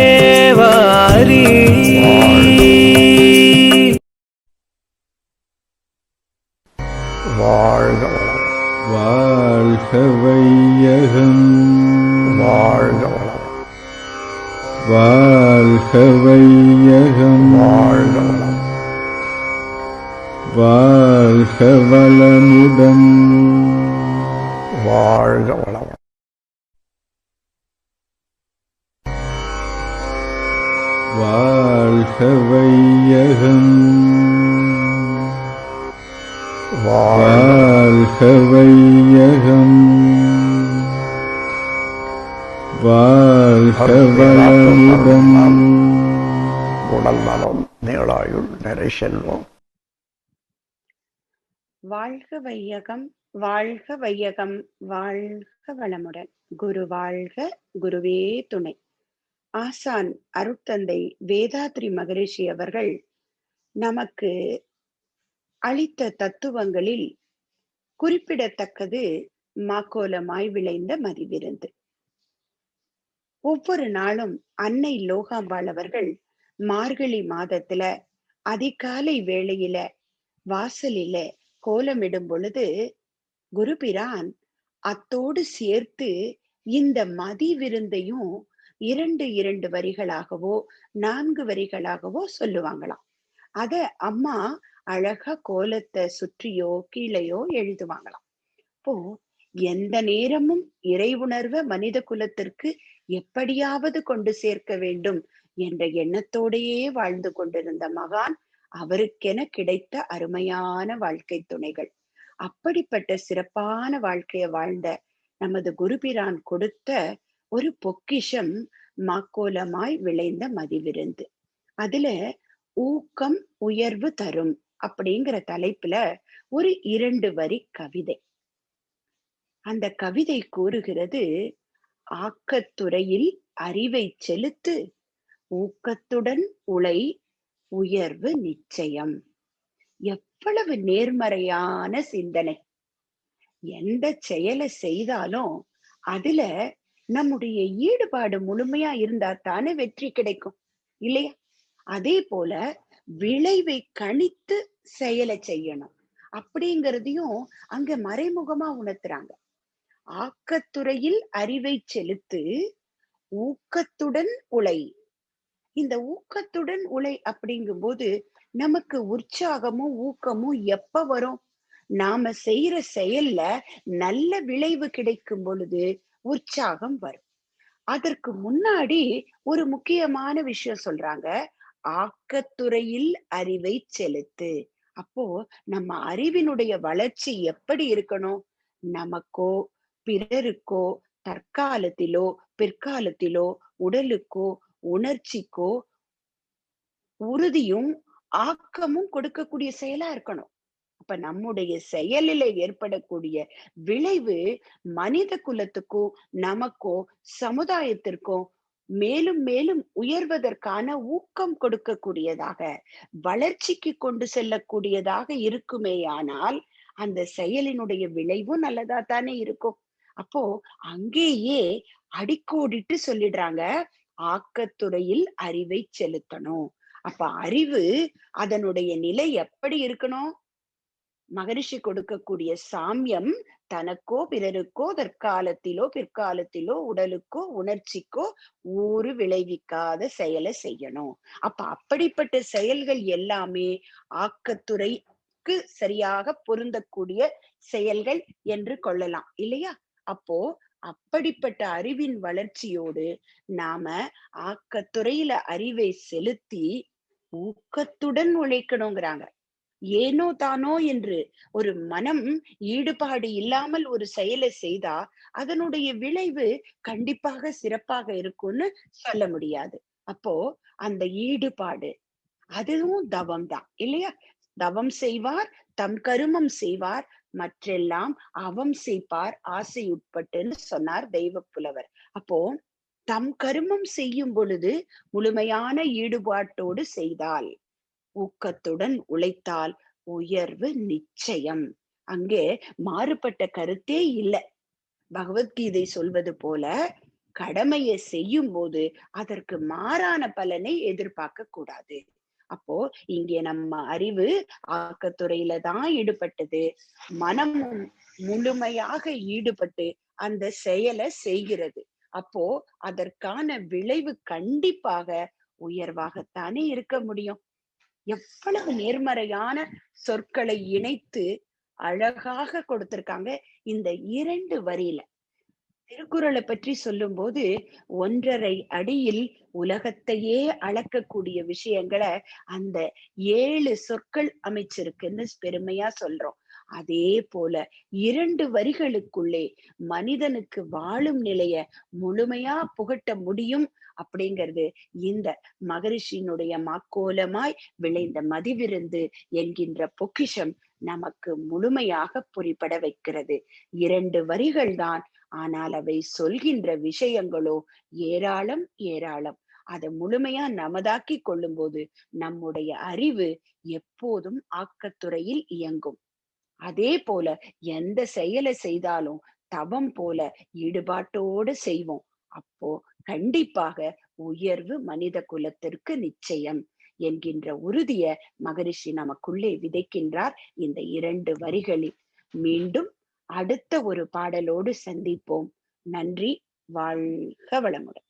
தேவாரி. வாழ்க. வளம் வாழ்க. வையகம் வாழ்க. வாழ்க வையகம் வாழ்க. வாழ்க வளமுடன் வாழ்க வளம் வையகம் வாழ்க வளமுடன் உடல் நலம் நீளாயுள் நிறை செல்வம் வாழ்க வையகம் வாழ்க வையகம் வாழ்க வளமுடன். குரு வாழ்க குருவே துணை. ஆசான் அருட்தந்தை வேதாத்ரி மகரிஷி அவர்கள் நமக்கு அளித்த தத்துவங்களில் குறிப்பிடத்தக்கது மாக்கோலமாய் விளைந்த மதிவிருந்து. ஒவ்வொரு நாளும் அன்னை லோகாம்பாள் அவர்கள் மார்கழி மாதத்துல அதிகாலை வேளையில வாசலில கோலமிடும் பொழுது குருபிரான் அத்தோடு சேர்த்து இந்த மதி விருந்தையும் இரண்டு இரண்டு வரிகளாகவோ நான்கு வரிகளாகவோ சொல்லுவாங்களாம். அத அம்மா அழகா கோலத்தை சுற்றியோ கீழையோ எழுதுவாங்களாம். இப்போ எந்த நேரமும் இறை உணர்வை மனித குலத்திற்கு எப்படியாவது கொண்டு சேர்க்க வேண்டும் என்ற எண்ணத்தோடையே வாழ்ந்து கொண்டிருந்த மகான் அவருக்கென கிடைத்த அருமையான வாழ்க்கை துணைகள். அப்படிப்பட்ட சிறப்பான வாழ்க்கையை வாழ்ந்த நமது குருபிரான் கொடுத்த ஒரு பொக்கிஷம் மாக்கோலமாய் விளைந்த மதிவிருந்து. அதுல ஊக்கம் உயர்வு தரும் அப்படிங்கிற தலைப்புல ஒரு இரண்டு வரி கவிதை. அந்த கவிதை கூறுகிறது ஆக்கத்துறையில் அறிவை செலுத்து ஊக்கத்துடன் உழை உயர்வு நிச்சயம். எவ்வளவு நேர்மறையான சிந்தனை. எந்த செயலை செய்தாலும் அதுல நம்முடைய ஈடுபாடு முழுமையா இருந்தா தானே வெற்றி கிடைக்கும் இல்லையா? அதே போல விளைவை கணித்து செயலை செய்யணும். அப்படிங்கிறதையும் அங்க மறைமுகமா உணர்த்துறாங்க. ஆக்கத்துறையில் அறிவை செலுத்து ஊக்கத்துடன் உழை. இந்த ஊக்கத்துடன் உழை அப்படிங்கும்போது நமக்கு உற்சாகமும் ஊக்கமும் எப்ப வரும்? நாம செய்யற செயல்ல நல்ல விளைவு கிடைக்கும் பொழுது உற்சாகம் வரும். அதற்கு முன்னாடி ஒரு முக்கியமான விஷயம் சொல்றாங்க. ஆக்கத்துறையில் அறிவை செலுத்து. அப்போ நம்ம அறிவினுடைய வளர்ச்சி எப்படி இருக்கணும்? நமக்கோ பிறருக்கோ தற்காலத்திலோ பிற்காலத்திலோ உடலுக்கோ உணர்ச்சிக்கோ உறுதியும் ஆக்கமும் கொடுக்கக்கூடிய செயலா இருக்கணும். அப்ப நம்முடைய செயலில ஏற்படக்கூடிய விளைவு மனித குலத்துக்கோ நமக்கோ சமுதாயத்திற்கோ மேலும் மேலும் உயர்வதற்கான ஊக்கம் கொடுக்கக்கூடியதாக வளர்ச்சிக்கு கொண்டு செல்லக்கூடியதாக இருக்குமேயானால் அந்த செயலினுடைய விளைவும் நல்லதா தானே இருக்கும். அப்போ அங்கேயே அடிக்கோடிட்டு சொல்லிடுறாங்க ஆக்கத்துறையில் அறிவை செலுத்தணும். அப்ப அறிவு அதனுடைய நிலை எப்படி இருக்கணும்? மகரிஷி கொடுக்கக்கூடிய சாமியம் தனக்கோ பிறருக்கோ தற்காலத்திலோ பிற்காலத்திலோ உடலுக்கோ உணர்ச்சிக்கோ ஊறு விளைவிக்காத செயலை செய்யணும். அப்ப அப்படிப்பட்ட செயல்கள் எல்லாமே ஆக்கத்துறைக்கு சரியாக பொருந்தக்கூடிய செயல்கள் என்று கொள்ளலாம் இல்லையா? அப்போ அப்படிப்பட்ட அறிவின் வளர்ச்சியோடு நாம ஆக்கத்துறையில அறிவை செலுத்தி ஊக்கத்துடன் உழைக்கணுங்கிறாங்க. ஏனோ தானோ என்று ஒரு மனம் ஈடுபாடு இல்லாமல் ஒரு செயலை செய்தா அதனுடைய விளைவு கண்டிப்பாக சிறப்பாக இருக்கும்னு சொல்ல முடியாது. அப்போ அந்த ஈடுபாடு அதுவும் தவம் தான் இல்லையா? தவம் செய்வார் தம் கருமம் செய்வார் மற்றெல்லாம் அவம் செய்ப்பார் ஆசை உட்பட்டுன்னு சொன்னார் தெய்வ புலவர். அப்போ தம் கருமம் செய்யும் பொழுது முழுமையான ஈடுபாட்டோடு செய்தால் ஊக்கத்துடன் உழைத்தால் உயர்வு நிச்சயம். அங்கே மாறுபட்ட கருத்தே இல்லை. பகவத்கீதை சொல்வது போல கடமையை செய்யும் போது அதற்கு மாறான பலனை எதிர்பார்க்க கூடாது. அப்போ இங்கே நம்ம அறிவு ஆக்கத்துறையில தான் ஈடுபட்டது. மனமும் முழுமையாக ஈடுபட்டு அந்த செயலை செய்கிறது. அப்போ அதற்கான விளைவு கண்டிப்பாக உயர்வாகத்தானே இருக்க முடியும். எவ்வளவு நேர்மறையான சொற்களை இணைத்து அழகாக கொடுத்திருக்காங்க இந்த இரண்டு வரியில. திருக்குறளை பற்றி சொல்லும்போது ஒன்றரை அடியில் உலகத்தையே அளக்கக்கூடிய விஷயங்களை அந்த ஏழு சொற்கள் அமைச்சிருக்குன்னு பெருமையா சொல்றோம். அதே போல இரண்டு வரிகளுக்குள்ளே மனிதனுக்கு வாழும் நிலைய முழுமையா புகட்ட முடியும் அப்படிங்கிறது இந்த மகரிஷியினுடைய மாக்கோலமாய் விளைந்த மதிவிருந்து என்கின்ற பொக்கிஷம் நமக்கு முழுமையாக புரிபட வைக்கிறது. இரண்டு வரிகள் தான் ஆனால் அவை சொல்கின்ற விஷயங்களோ ஏராளம் ஏராளம். அதை முழுமையா நமதாக்கி கொள்ளும் போது நம்முடைய அறிவு எப்போதும் ஆக்கத்துறையில் இயங்கும். அதே போல எந்த செயலை செய்தாலும் தவம் போல ஈடுபாட்டோடு செய்வோம். அப்போ கண்டிப்பாக உயர்வு மனித குலத்திற்கு நிச்சயம் என்கின்ற உறுதிய மகரிஷி நமக்குள்ளே விதைக்கின்றார் இந்த இரண்டு வரிகளில். மீண்டும் அடுத்த ஒரு பாடலோடு சந்திப்போம். நன்றி வாழ்க வளமுடன்.